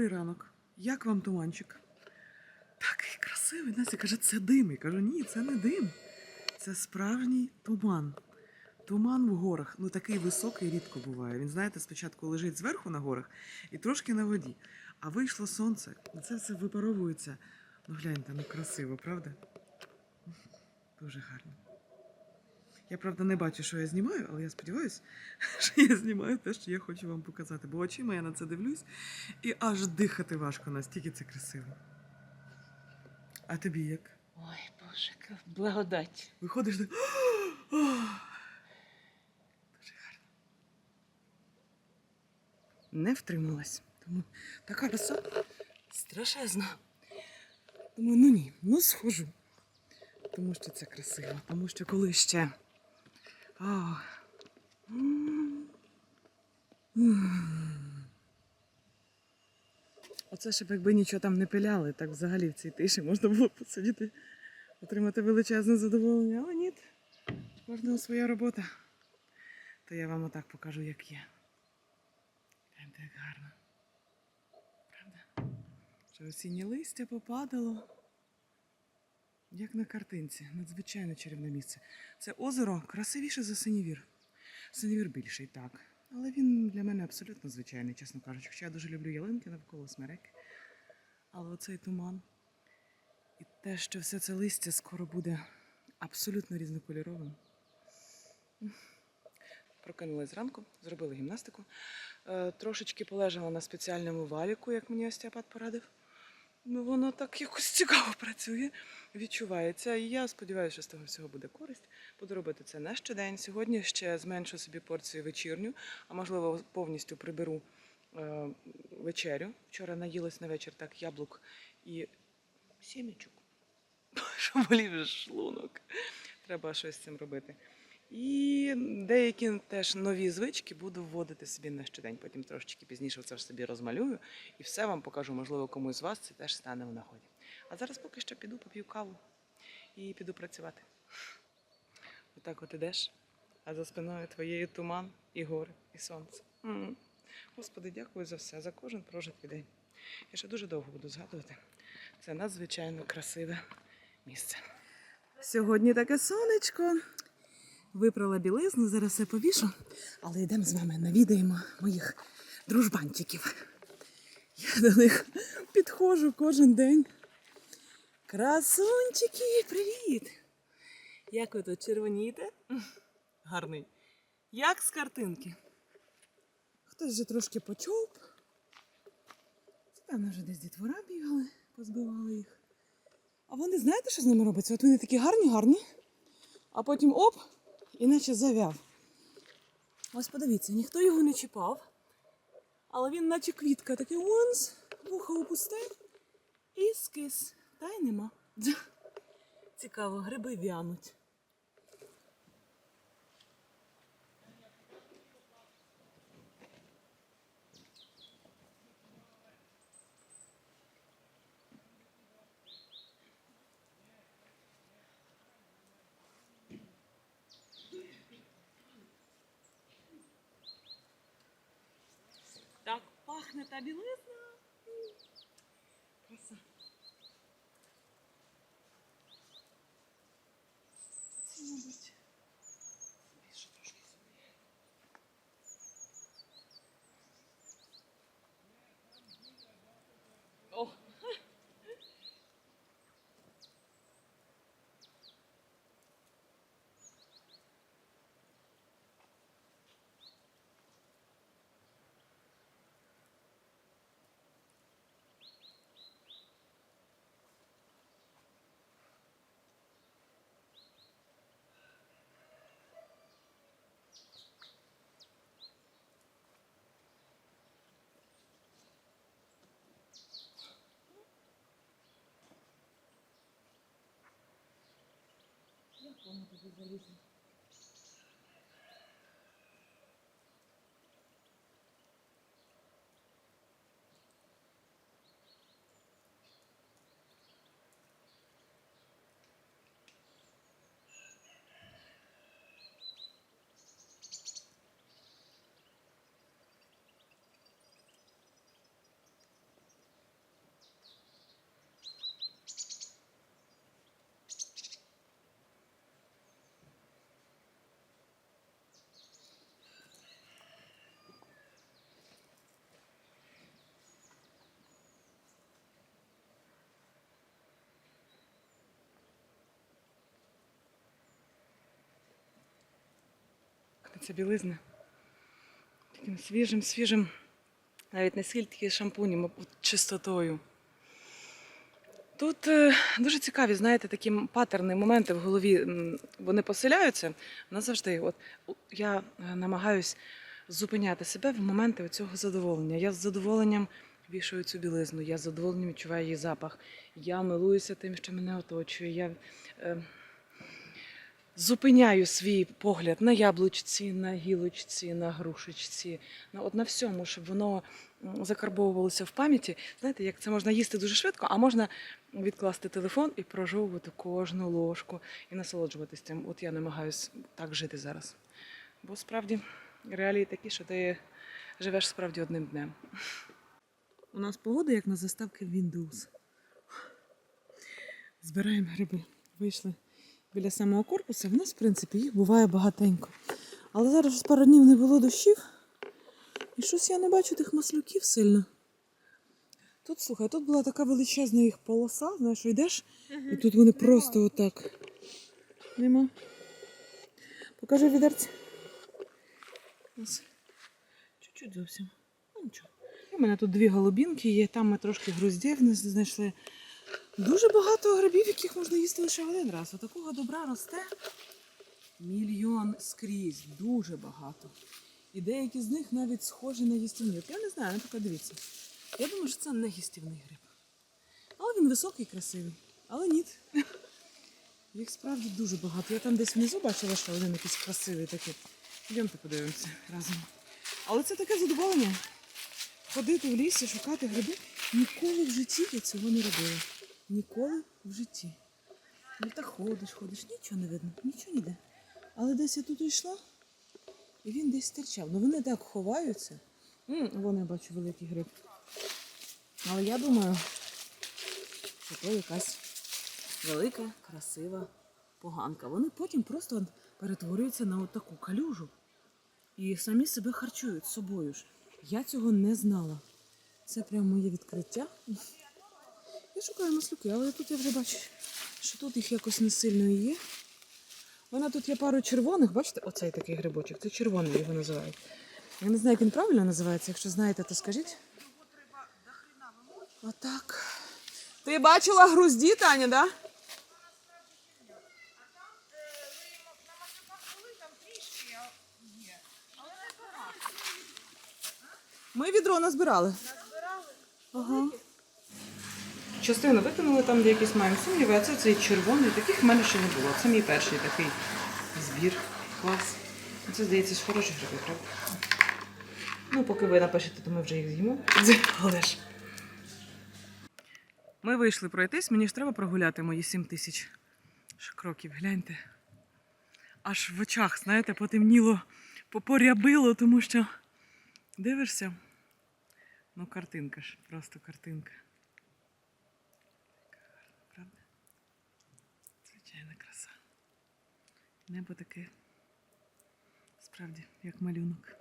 Добрий ранок. Як вам туманчик? Такий красивий. Настя каже, це дим. Я кажу, ні, це не дим. Це справжній туман. Туман в горах. Ну такий високий рідко буває. Він, знаєте, спочатку лежить зверху на горах і трошки на воді. А вийшло сонце, і це все випаровується. Ну гляньте, ну красиво, правда? Дуже гарно. Я правда не бачу, що я знімаю, але я сподіваюся, що я знімаю те, що я хочу вам показати. Бо очима я на це дивлюсь, і аж дихати важко, настільки це красиво. А тобі як? Ой, Боже, благодать. Виходиш так. Дуже гарно. Не втрималась. Тому така краса страшезна. Думаю, ну ні, ну схожу. Тому що це красиво. Тому що коли ще. Оце щоб якби нічого там не пиляли, так взагалі в цій тиші можна було посидіти, отримати величезне задоволення. Але ні, кожного своя робота. То я вам отак покажу, як є. Гляньте, як гарно. Правда? Що осіннє листя попадало. Як на картинці, надзвичайно чарівне місце. Це озеро красивіше за Синівір. Синівір більший, так. Але він для мене абсолютно звичайний, чесно кажучи. Хоча я дуже люблю ялинки навколо смереки. Але оцей туман і те, що все це листя скоро буде абсолютно різнокольоровим. Прокинулась зранку, зробила гімнастику. Е, трошечки полежала на спеціальному валіку, як мені остеопат порадив. Ну, воно так якось цікаво працює, відчувається. І я сподіваюся, що з того всього буде користь. Буду робити це не щодень. Сьогодні ще зменшу собі порцію вечірню, а можливо повністю приберу е, вечерю. Вчора наїлась на вечір так яблук і сімечок. Що болів шлунок. Треба щось з цим робити. І деякі теж нові звички буду вводити собі на щодень. Потім трошечки пізніше це ж собі розмалюю і все вам покажу. Можливо, комусь з вас це теж стане в нагоді. А зараз поки що піду, поп'ю каву і піду працювати. Отак от ідеш, а за спиною твоєю туман, і гори, і сонце. Господи, дякую за все, за кожен прожитий день. Я ще дуже довго буду згадувати. Це надзвичайно красиве місце. Сьогодні таке сонечко. Випрала білизну, зараз все повішу. Але йдемо з вами навідаємо моїх дружбанчиків. Я до них підходжу кожен день. Красунчики, привіт! Як ви тут червонієте? Гарний. Як з картинки. Хтось вже трошки почовп. Це певно вже десь дітвора бігали, позбивали їх. А вони знаєте, що з ними робиться? От вони такі гарні, гарні. А потім оп, іначе завяв. Ось подивіться, ніхто його не чіпав. Але він, наче квітка, такий онс, вуха опустив і скис. Та й нема. Цікаво, гриби в'януть. Пахне та білизна. Краса. Як воно туди залізне? білизни. Таким свіжим, свіжим, навіть не скільки шампунем, а чистотою. Тут е, дуже цікаві, знаєте, такі паттерни, моменти в голові. Вони поселяються назавжди. От я е, намагаюсь зупиняти себе в моменти цього задоволення. Я з задоволенням вішаю цю білизну, я з задоволенням відчуваю її запах. Я милуюся тим, що мене оточує. Я е, зупиняю свій погляд на яблучці, на гілочці, на грушечці, на, от на всьому, щоб воно закарбовувалося в пам'яті. Знаєте, як це можна їсти дуже швидко, а можна відкласти телефон і прожовувати кожну ложку і насолоджуватись цим. От я намагаюсь так жити зараз. Бо справді реалії такі, що ти живеш справді одним днем. У нас погода як на заставки Windows. Збираємо гриби. Вийшли біля самого корпусу. В нас, в принципі, їх буває багатенько. Але зараз ж пару днів не було дощів. І щось я не бачу тих маслюків сильно. Тут, слухай, тут була така величезна їх полоса, знаєш, що йдеш, і тут вони просто отак. Нема. Покажи відерці. Ось. Чуть-чуть зовсім. Ну нічого. В мене тут дві голубінки є, там ми трошки груздів знайшли. Дуже багато грибів, яких можна їсти лише один раз. Отакого добра росте мільйон скрізь, дуже багато. І деякі з них навіть схожі на їстівні. От я не знаю, ну поки дивіться. Я думаю, що це не їстівний гриб. Але він високий, красивий. Але ні. Їх справді дуже багато. Я там десь внизу бачила, що один якийсь красивий такий. Йдемте подивимося разом. Але це таке задоволення. Ходити в лісі, шукати гриби. Ніколи в житті я цього не робила. Ніколи в житті. Ну так ходиш, ходиш, нічого не видно, нічого ніде. Але десь я тут йшла, і він десь стирчав. Ну вони так ховаються. Вон я бачу великий гриб. Але я думаю, що то якась велика, красива поганка. Вони потім просто перетворюються на таку калюжу і самі себе харчують собою ж. Я цього не знала. Це прям моє відкриття. Я шукаю маслюки, але тут я вже бачу, що тут їх якось не сильно і є. Вона тут є пару червоних, бачите, оцей такий грибочок, це червоний його називають. Я не знаю, як він правильно називається. Якщо знаєте, то скажіть. Отак. Ти бачила грузді, Таня, да? Ми відро назбирали. Ага. Частину викинули там, де якісь маємо сумніви, а це цей червоний. Таких в мене ще не було. Це мій перший такий збір. Клас. Це, здається, ж хороші гриби, правда? Ну, поки ви напишете, то ми вже їх з'їмо. Але ж. Ми вийшли пройтись, мені ж треба прогуляти мої 7 тисяч кроків. Гляньте. Аж в очах, знаєте, потемніло, попорябило, тому що дивишся. Ну, картинка ж, просто картинка. Яка гарна, правда? Звичайна краса. Небо таке, справді, як малюнок.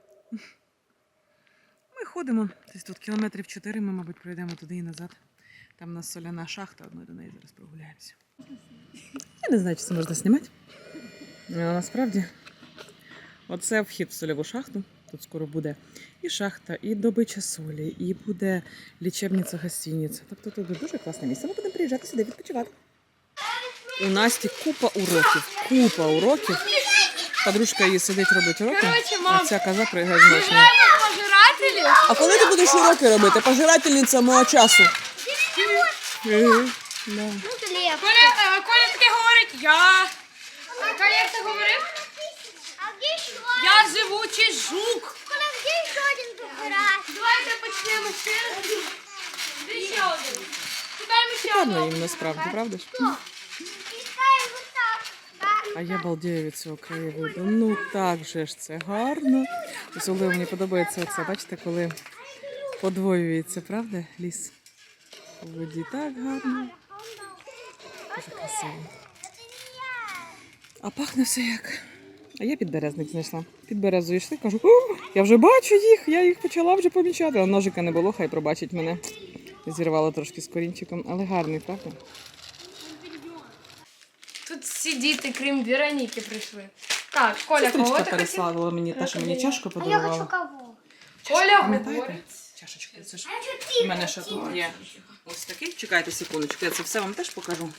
Ми ходимо, десь тут кілометрів 4, ми, мабуть, пройдемо туди і назад. Там у нас соляна шахта, одною до неї зараз прогуляємося. Я не знаю, чи це можна знімати. Але насправді, оце вхід в сольову шахту. Тут скоро буде і шахта, і добича солі, і буде лічебниця гостиниця. Тобто тут дуже класне місце. Ми будемо приїжджати сюди відпочивати. У Насті купа уроків. Купа уроків. Подружка її сидить, робить уроки, Короче, а мам, ця коза пригає з? А коли ти будеш уроки робити? Пожирательниця мого часу. Е, да. Коля, е, Коля таке говорить, я. Коля як ти говорив? А где еще? Я живучий жук. Коля, где еще один буграк? Давайте почнемо ще раз. Де ще один? Шукаємо ще Гарно одного. їм насправді, правда ж? А я балдею від цього краєвиду. Ну так же ж це гарно. Особливо мені подобається це. Бачите, коли подвоюється, правда, ліс? У воді так гарно. Дуже красиво. А пахне все як. А я підберезник знайшла. Під березою йшли, кажу, о, я вже бачу їх, я їх почала вже помічати. А ножика не було, хай пробачить мене. Зірвала трошки з корінчиком, але гарний, правда? Всі діти, крім Вероніки, прийшли. Так, Коля, кого Сестричка ти хотів? переслала мені те, що мені чашку А я хочу подарувала. кого? Коля говорить. Чашечку. Це ж У мене ще тут є ось такий. Чекайте секундочку, я це все вам теж покажу.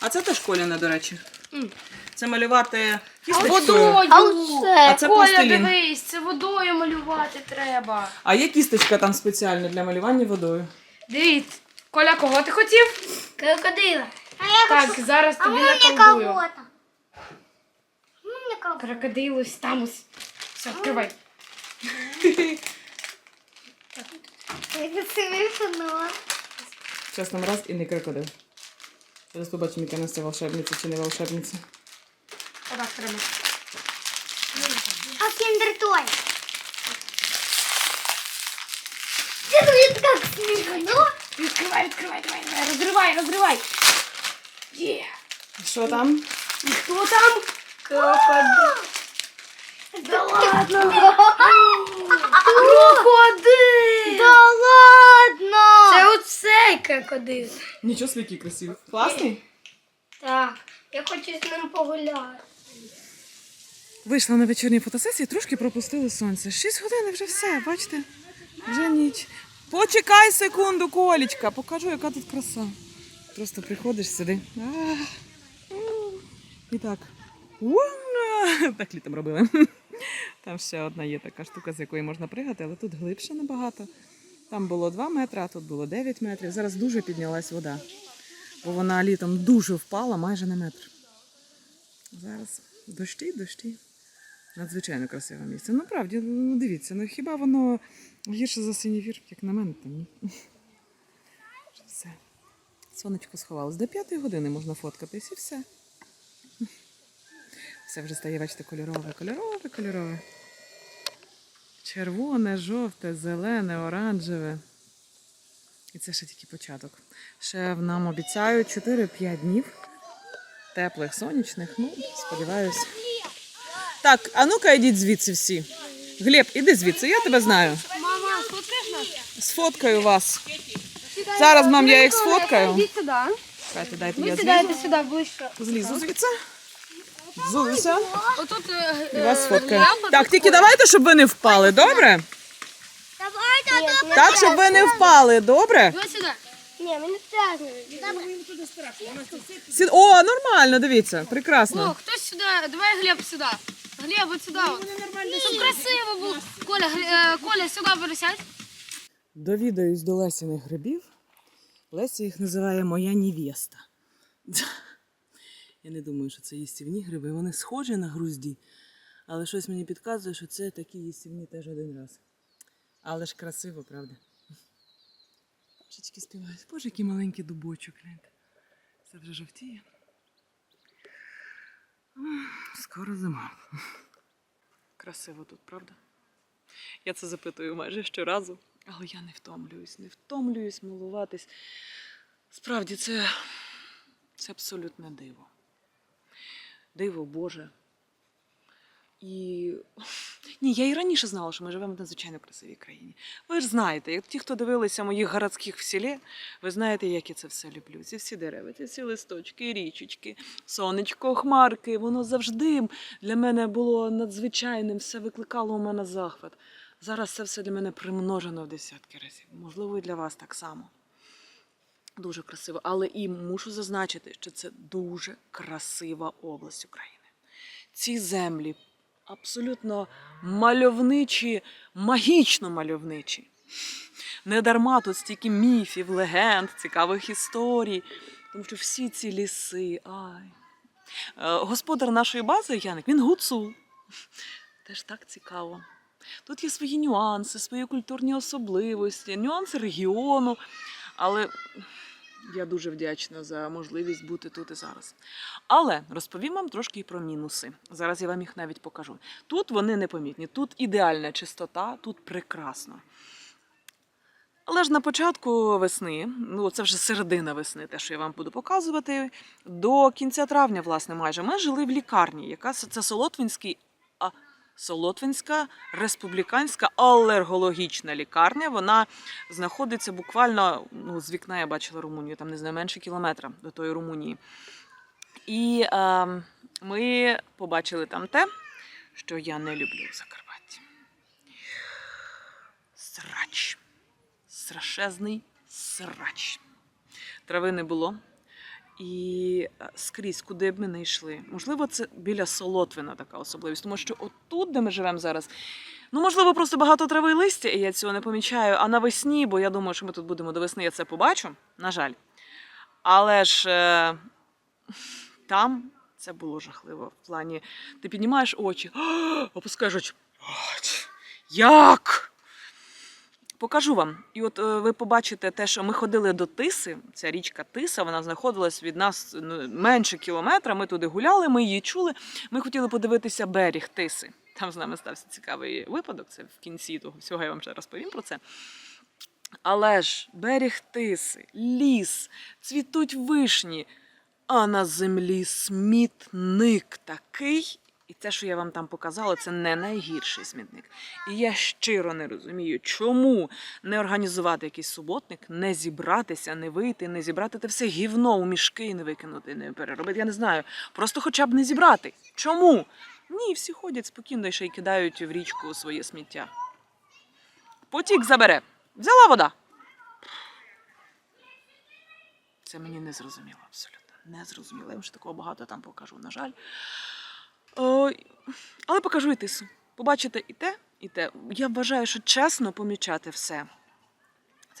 А це теж Коліне, до речі. М. Це малювати кісточкою. Водою! А це Коля, пластилін. дивись, це водою малювати треба. А є кісточка там спеціальна для малювання водою. Дивіться. Коля, кого ти хотів? Крокодила. А я Так, хочу... зараз А тобі наколдую. Крокодилус тамус. Все, відкривай. Це. Зараз нам раз і не крокодил. Зараз побачимо, яка Настя волшебниця чи не волшебниця. Отак треба. А кіндер той. Це тобі так смішно. Відкривай, відкривай, давай, давай, розривай, розривай. Є. Що там? Хто там? Крокодил. Да ладно. Крокодил! Да ладно. Це оцей крокодил. Нічого собі який красивий. Класний? Так, я хочу з ним погуляти. Вийшла на вечірній фотосесії, трошки пропустили сонце. Шість годин і вже все, бачите? Вже ніч. Почекай секунду, Колічка, покажу, яка тут краса. Просто приходиш сюди. І так. Так літом робили. Там ще одна є така штука, з якої можна пригати, але тут глибше набагато. Там було 2 метри, а тут було 9 метрів. Зараз дуже піднялась вода, бо вона літом дуже впала майже на метр. Зараз дощі, дощі. Надзвичайно красиве місце. Ну, правді, ну дивіться, ну хіба воно гірше за синівір, як на мене, там ні. Сонечко сховалось. До п'ятої години можна фоткатись і все. Все вже стає, бачите, кольорове, кольорове, кольорове. Червоне, жовте, зелене, оранжеве. І це ще тільки початок. Ще нам обіцяють 4-5 днів теплих, сонячних. Ну, сподіваюся. Так, а ну-ка йдіть звідси всі. Глеб, іди звідси, я тебе знаю. Мама, сфоткаєш нас? Сфоткаю вас. Зараз, мам, я їх сфоткаю. Ідіть сюди. Чекайте, дайте Ви я сідайте злізу. сюди ближче. Злізу звідси. Злізуся. Отут І вас сфоткаю. Так, тільки давайте, щоб ви не впали, добре? Давайте, а Так, щоб ви не впали, добре? Ви сюди. Ні, мені страшно. Сі- О, нормально, дивіться, прекрасно. О, хтось сюди. Давай Глеб сюди. Глеб, от сюди. от. Щоб красиво було. Коля, Гля- е, Коля, сюди пересядь. Довідаюсь до Лесіних грибів. Леся їх називає моя невеста. Я не думаю, що це їстівні гриби. Вони схожі на грузді, але щось мені підказує, що це такі їстівні теж один раз. Але ж красиво, правда? Пташечки співають. Боже, який маленький дубочок. Це вже жовтіє. Скоро зима. Красиво тут, правда? Я це запитую майже щоразу, але я не втомлююсь, не втомлююсь милуватись. Справді, це, це абсолютне диво. Диво Боже. І ні, я і раніше знала, що ми живемо в надзвичайно красивій країні. Ви ж знаєте, як ті, хто дивилися моїх городських в селі, ви знаєте, як я це все люблю. Ці всі дерева, ці всі листочки, річечки, сонечко, хмарки. Воно завжди для мене було надзвичайним, все викликало у мене захват. Зараз це все для мене примножено в десятки разів. Можливо, і для вас так само. Дуже красиво. Але і мушу зазначити, що це дуже красива область України. Ці землі абсолютно мальовничі, магічно мальовничі. Недарма тут стільки міфів, легенд, цікавих історій. Тому що всі ці ліси. Ай. Е, Господар нашої бази, Яник, він гуцул. Теж так цікаво. Тут є свої нюанси, свої культурні особливості, нюанси регіону. Але я дуже вдячна за можливість бути тут і зараз. Але розповім вам трошки і про мінуси. Зараз я вам їх навіть покажу. Тут вони непомітні, тут ідеальна чистота, тут прекрасно. Але ж на початку весни, ну це вже середина весни, те, що я вам буду показувати, до кінця травня, власне, майже ми жили в лікарні, яка це Солотвинський, Солотвинська республіканська алергологічна лікарня. Вона знаходиться буквально ну, з вікна я бачила Румунію, там не знаю, менше кілометра до тої Румунії. І е, ми побачили там те, що я не люблю в Закарпатті. Срач. Страшезний срач. Трави не було. І е, скрізь, куди б ми не йшли. Можливо, це біля Солотвина така особливість, тому що отут, де ми живемо зараз, ну можливо, просто багато трави і листя, і я цього не помічаю. А навесні, бо я думаю, що ми тут будемо до весни, я це побачу, на жаль. Але ж е, там це було жахливо. В плані, ти піднімаєш очі, опускаєш очі. «Ать, Як? Покажу вам. І от е, ви побачите те, що ми ходили до Тиси. Ця річка Тиса, вона знаходилась від нас ну, менше кілометра. Ми туди гуляли, ми її чули. Ми хотіли подивитися берег Тиси. Там з нами стався цікавий випадок. Це в кінці того всього я вам ще розповім про це. Але ж берег Тиси, ліс, цвітуть вишні, а на землі смітник такий. І те, що я вам там показала, це не найгірший смітник. І я щиро не розумію, чому не організувати якийсь суботник, не зібратися, не вийти, не зібрати те все гівно у мішки і не викинути, не переробити. Я не знаю. Просто хоча б не зібрати. Чому? Ні, всі ходять спокійно і ще й кидають в річку своє сміття. Потік забере. Взяла вода. Це мені не зрозуміло абсолютно. Не зрозуміло. Я вам ще такого багато там покажу, на жаль. Ой, але покажу і тису. Побачите і те, і те. Я вважаю, що чесно помічати все.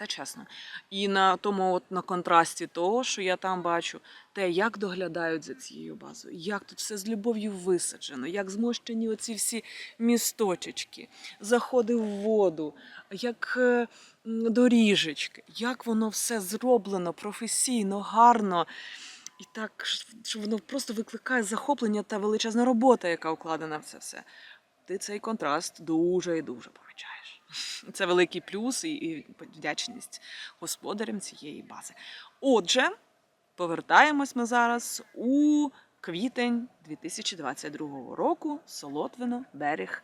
Це чесно. І на тому, от на контрасті того, що я там бачу, те, як доглядають за цією базою, як тут все з любов'ю висаджено, як змощені оці всі місточечки, заходи в воду, як е, доріжечки, як воно все зроблено професійно, гарно. І так, що воно просто викликає захоплення та величезна робота, яка вкладена в це все. Ти цей контраст дуже і дуже помічаєш. Це великий плюс і, і вдячність господарям цієї бази. Отже, повертаємось ми зараз у квітень 2022 року, Солотвино, берег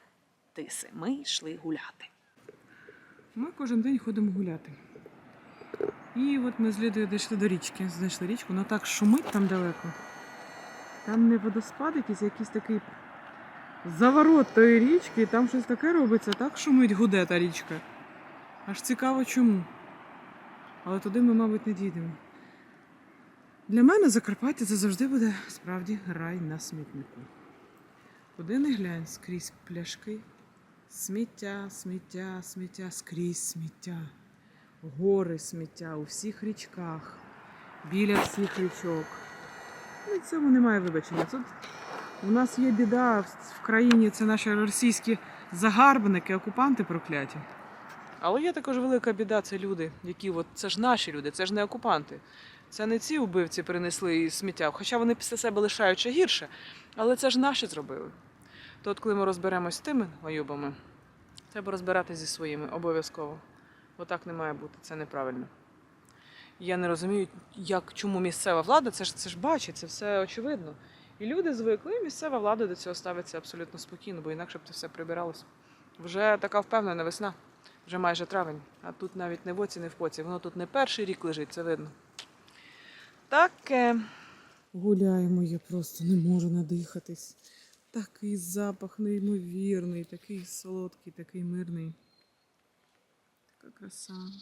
Тиси. Ми йшли гуляти. Ми кожен день ходимо гуляти. І от ми з Лідою дійшли до річки, знайшли річку, ну так шумить там далеко. Там не водоспад якийсь, а якийсь такий заворот тої річки, і там щось таке робиться, так шумить гуде та річка. Аж цікаво чому. Але туди ми, мабуть, не дійдемо. Для мене Закарпаття це завжди буде справді рай на смітнику. Куди не глянь, скрізь пляшки. Сміття, сміття, сміття, скрізь сміття гори сміття у всіх річках, біля всіх річок. Ну, і цьому немає вибачення. Тут у нас є біда в країні, це наші російські загарбники, окупанти прокляті. Але є також велика біда, це люди, які от це ж наші люди, це ж не окупанти. Це не ці вбивці принесли сміття, хоча вони після себе лишають ще гірше, але це ж наші зробили. То от коли ми розберемось з тими воюбами, треба розбиратися зі своїми обов'язково. Бо так не має бути, це неправильно. Я не розумію, як, чому місцева влада, це ж, це ж бачить, це все очевидно. І люди звикли, і місцева влада до цього ставиться абсолютно спокійно, бо інакше б це все прибиралося. Вже така впевнена весна, вже майже травень, а тут навіть не в оці, не в поці. Воно тут не перший рік лежить, це видно. Таке. Гуляємо, я просто не можу надихатись. Такий запах неймовірний, такий солодкий, такий мирний. Така краса.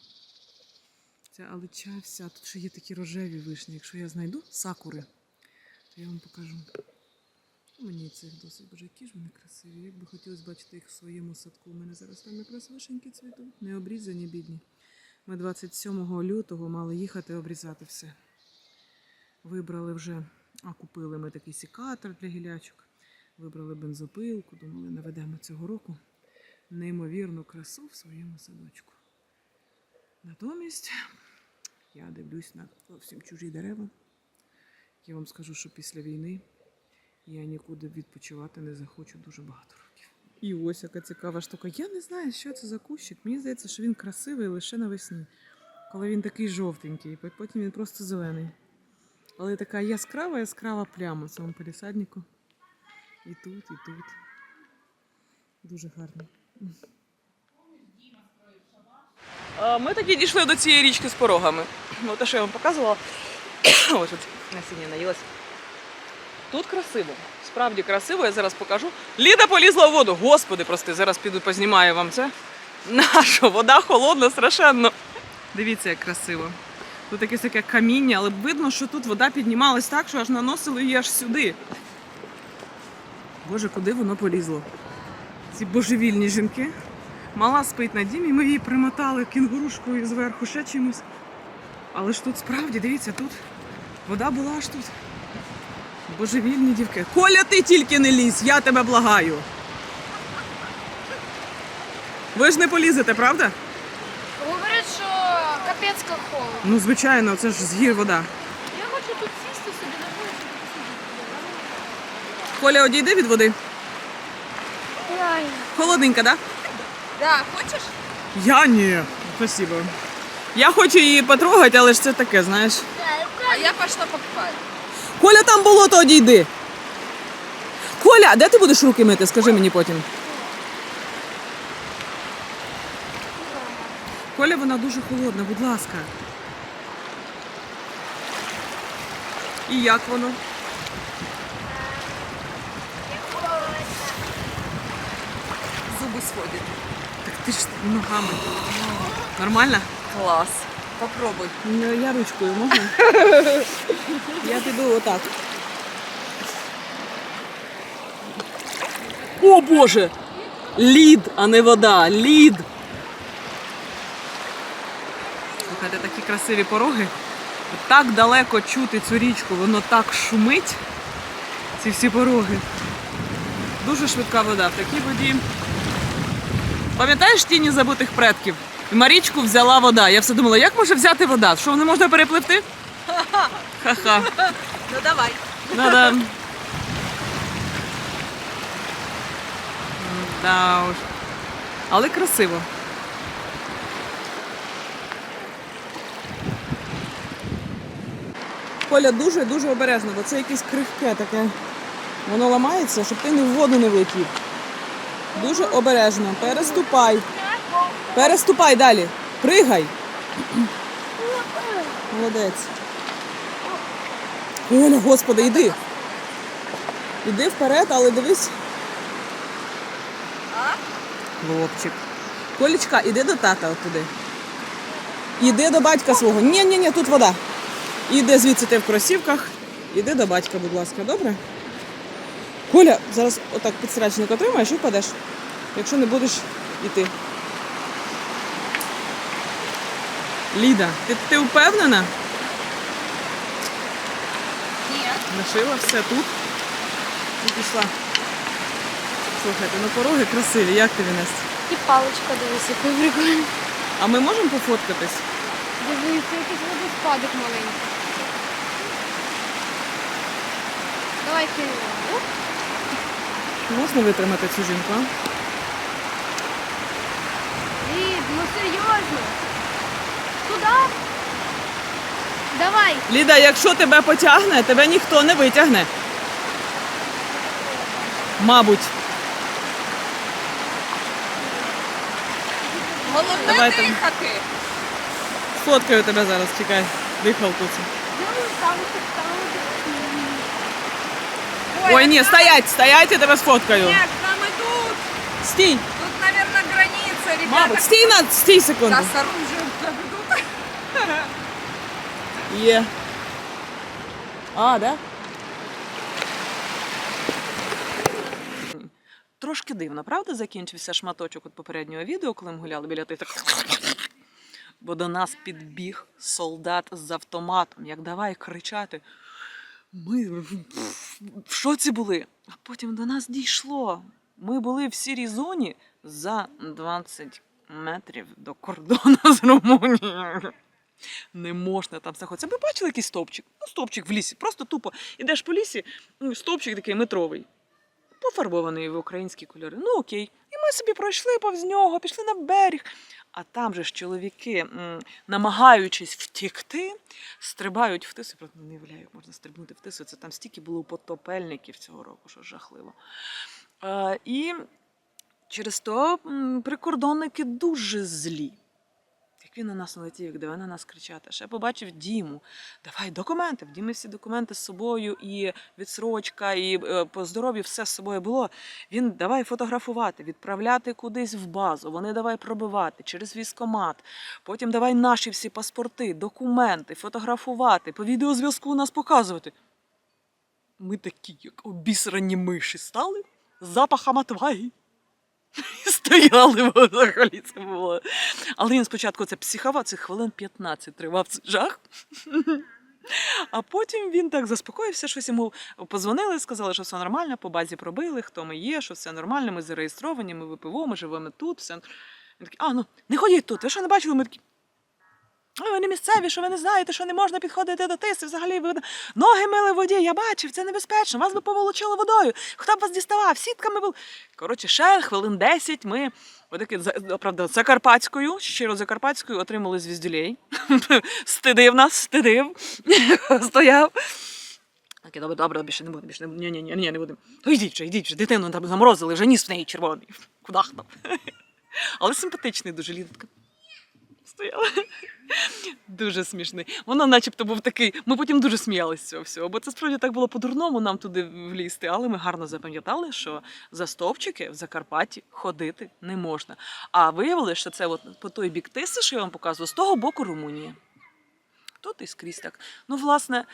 Ця алича вся. Тут ще є такі рожеві вишні. Якщо я знайду сакури, то я вам покажу. Мені цих досить боже, які ж вони красиві. Як би хотілося бачити їх в своєму садку. У мене зараз там якраз вишеньки цвітуть, не обрізані, бідні. Ми 27 лютого мали їхати обрізати все. Вибрали вже, а купили ми такий сікатор для гілячок. Вибрали бензопилку, думали, наведемо цього року неймовірну красу в своєму садочку. Натомість я дивлюсь на зовсім чужі дерева. Я вам скажу, що після війни я нікуди відпочивати не захочу дуже багато років. І ось яка цікава штука. Я не знаю, що це за кущик. Мені здається, що він красивий лише навесні, коли він такий жовтенький, потім він просто зелений. Але така яскрава, яскрава пляма в цьому полісаднику. І тут, і тут. Дуже гарно. Ми таки дійшли до цієї річки з порогами. Ну, те, що я вам показувала. Ось тут насіння наїлась. Тут красиво. справді красиво, я зараз покажу. Ліда полізла у воду. Господи, прости, зараз піду познімаю вам це. Наша вода холодна, страшенно. Дивіться, як красиво. Тут якесь таке каміння, але видно, що тут вода піднімалась так, що аж наносило її аж сюди. Боже, куди воно полізло? Ці божевільні жінки. Мала спить на дімі, ми її примотали кінгурушкою зверху ще чимось. Але ж тут справді, дивіться, тут вода була аж тут. Божевільні дівки. Коля, ти тільки не лізь, я тебе благаю. Ви ж не полізете, правда? Говорять, що капець як холодно. Ну, звичайно, це ж з гір вода. Я хочу тут сісти собі на вулиці. Коля, одійди від води. Холодненька, так? Да? Да, хочеш? Я ні. Спасибо. Я хочу її потрогати, але ж це таке, знаєш. А я пішла покупати. Коля, там болото одійди. Коля, де ти будеш руки мити? Скажи мені потім. Коля, вона дуже холодна, будь ласка. І як воно? Зуби сводять. Ти ж ногами. Нормально? Клас. Попробуй. Ну, я ручкою можна? Я піду отак. О Боже! Лід, а не вода. Лід. Слухайте, такі красиві пороги. Так далеко чути цю річку, воно так шумить. Ці всі пороги. Дуже швидка вода. В такій воді. Пам'ятаєш тіні забутих предків? Марічку взяла вода. Я все думала, як може взяти вода? Що не можна перепливти? Ха-ха. Ну давай. Надо. Да уж. Але красиво. Коля дуже дуже обережно, бо це якесь крихке таке. Воно ламається, щоб ти не в воду не влетів. Дуже обережно. Переступай. Переступай далі. Пригай. Молодець. Оля, господи, йди. Іди вперед, але дивись. Хлопчик. Колічка, іди до тата от туди. Іди до батька свого. Ні, ні, ні, тут вода. Іди звідси ти в кросівках. Іди до батька, будь ласка, добре? Коля, зараз отак підсрачник отримаєш і впадеш, якщо не будеш іти. Ліда, ти, ти впевнена? Ні. Лишила все тут і пішла. Слухайте, ну пороги красиві, як тобі Настя? І паличка дивись, який прикольний. А ми можемо пофоткатись? Дивись, якийсь водоспадок маленький. Давай кинемо. Можна витримати цю жінку? а? Лід, ну серйозно. Туди. Давай. Ліда, якщо тебе потягне, тебе ніхто не витягне. Мабуть. Головне Давай там. дихати. Сфоткаю тебе зараз, чекай. Дихалку цю. Ну, там, там. Ой, ні, стоять, стоять, я тебе сфоткаю. Нет, нам идут. Стій. Тут, наверное, граница, ребята. Мабуть, стій на стій секунду. Да, с оружием идут. Є. А, да? Трошки дивно, правда, закінчився шматочок від попереднього відео, коли ми гуляли біля тих. так. Бо до нас підбіг солдат з автоматом, як давай кричати. Ми в- шоці були. А потім до нас дійшло. Ми були в сірій зоні за 20 метрів до кордону з Румунією. Не можна там знаходитися. Ви бачили якийсь стовпчик? Ну, стовпчик в лісі. Просто тупо ідеш по лісі, ну, стовпчик такий метровий. Пофарбований в українські кольори. Ну окей. І ми собі пройшли повз нього, пішли на берег. А там же ж чоловіки, намагаючись втікти, стрибають в тису. Правда, не уявляю, як можна стрибнути в тису. Це там стільки було потопельників цього року, що жахливо. Е, і через то прикордонники дуже злі. Він на нас налетів, як давай на нас кричати. Ще побачив Діму. Давай документи. В Діми всі документи з собою, і відсрочка, і е, по здоров'ю все з собою було. Він давай фотографувати, відправляти кудись в базу. Вони давай пробивати через військомат. Потім давай наші всі паспорти, документи, фотографувати, по відеозв'язку нас показувати. Ми такі, як обісрані миші, стали з запахом отваги. Стояли взагалі це було. Але він спочатку це психував, це хвилин 15 тривав цей жах. А потім він так заспокоївся, щось йому позвонили, сказали, що все нормально, по базі пробили, хто ми є, що все нормально, ми зареєстровані, ми ВПО, ми живемо тут. Все. Він такий, а, ну, не ходіть тут, ви що не бачили? Ми такі. «Ой, ви не місцеві, що ви не знаєте, що не можна підходити до тиси. Взагалі ви ноги мили в воді. Я бачив, це небезпечно. Вас би поволочило водою. Хто б вас діставав? Сітками був. Коротше, ще хвилин 10 ми отаки, за- правда, закарпатською, щиро закарпатською, отримали звіздюлей. Стидив нас, стидив. Стояв. Таке, добре, добре, більше не будемо, більше не будемо. Ні, ні, ні, не будемо. То йдіть вже, йдіть вже, дитину там заморозили, вже ніс в неї червоний. Кудах там. Але симпатичний дуже літка. Стояла. Дуже смішний. Воно начебто був такий. Ми потім дуже сміялися з цього всього, бо це справді так було по-дурному нам туди влізти, але ми гарно запам'ятали, що за стовпчики в Закарпатті ходити не можна. А виявили, що це от по той бік тиси, що я вам показувала, з того боку Румунія. Тут і скрізь так. Ну, власне,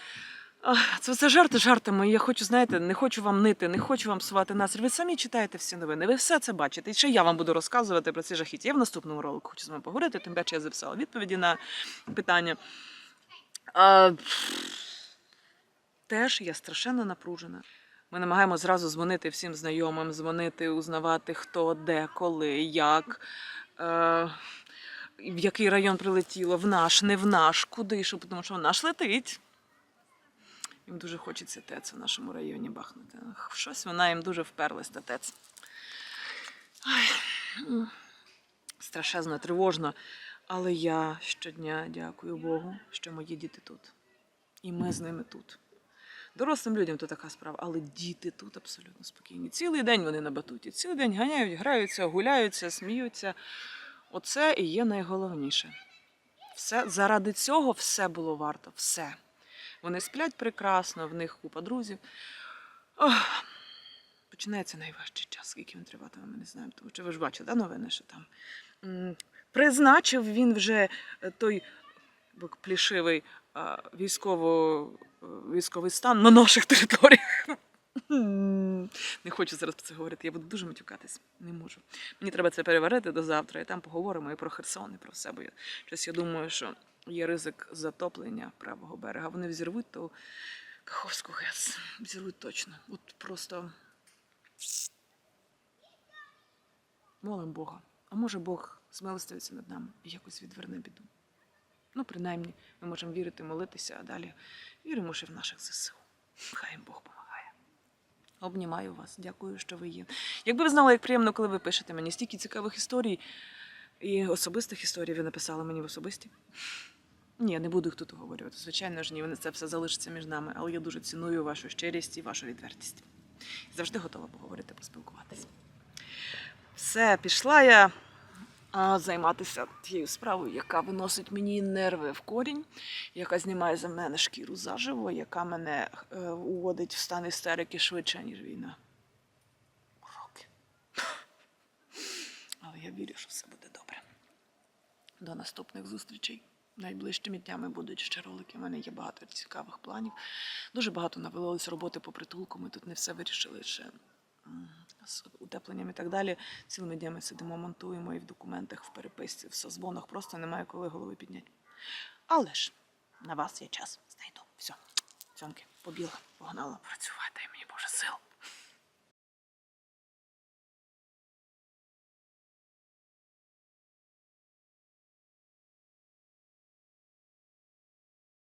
це все жарти жартами. Я хочу, знаєте, не хочу вам нити, не хочу вам псувати настрій. Ви самі читаєте всі новини, ви все це бачите. І ще я вам буду розказувати про ці жахіття. Я в наступному ролику хочу з вами поговорити, тим паче я записала відповіді на питання. А, теж я страшенно напружена. Ми намагаємося зразу дзвонити всім знайомим, дзвонити, узнавати, хто, де, коли, як. Е, в який район прилетіло, в наш, не в наш, куди, що, тому що в наш летить. Їм дуже хочеться ТЕЦ в нашому районі бахнути. Ах, Щось вона їм дуже вперлась та ТЕЦ. Ай, страшезно, тривожно. Але я щодня дякую Богу, що мої діти тут. І ми з ними тут. Дорослим людям то така справа, але діти тут абсолютно спокійні. Цілий день вони на батуті, цілий день ганяють, граються, гуляються, сміються. Оце і є найголовніше. Все, заради цього все було варто. Все. Вони сплять прекрасно, в них купа друзів. Ох, починається найважчий час, скільки він триватиме, ми не знаємо. Тому що ви ж бачите, да, новини, що там. Призначив він вже е, той плішивий військово, е, військовий стан на наших територіях. Не хочу зараз про це говорити, я буду дуже матюкатись. Не можу. Мені треба це переварити до завтра, і там поговоримо і про Херсон, і про все. Бо я, щось я думаю, що є ризик затоплення правого берега. Вони взірвуть то Каховську ГЕС. Взірвуть точно. От просто молим Бога. А може Бог змилостивиться над нами і якось відверне біду. Ну, принаймні, ми можемо вірити, молитися, а далі віримо ще в наших ЗСУ. Хай їм Бог допомагає. Обнімаю вас, дякую, що ви є. Якби ви знали, як приємно, коли ви пишете мені стільки цікавих історій і особистих історій ви написали мені в особисті. Ні, я не буду їх тут оговорювати. Звичайно ж, ні, вони це все залишиться між нами, але я дуже ціную вашу щирість і вашу відвертість. Завжди готова поговорити, поспілкуватись. Все, пішла я займатися тією справою, яка виносить мені нерви в корінь, яка знімає за мене шкіру заживо, яка мене е, уводить в стан істерики швидше, ніж війна. Роки. Але я вірю, що все буде добре. До наступних зустрічей. Найближчими днями будуть ще ролики. У мене є багато цікавих планів. Дуже багато навелось роботи по притулку. Ми тут не все вирішили ще з утепленням і так далі. Цілими днями сидимо, монтуємо і в документах, в переписці, в созвонах. Просто немає коли голови підняти. Але ж на вас є час. Знайду. Все. Цьомки, побігла, погнала працювати. Мені Боже сил.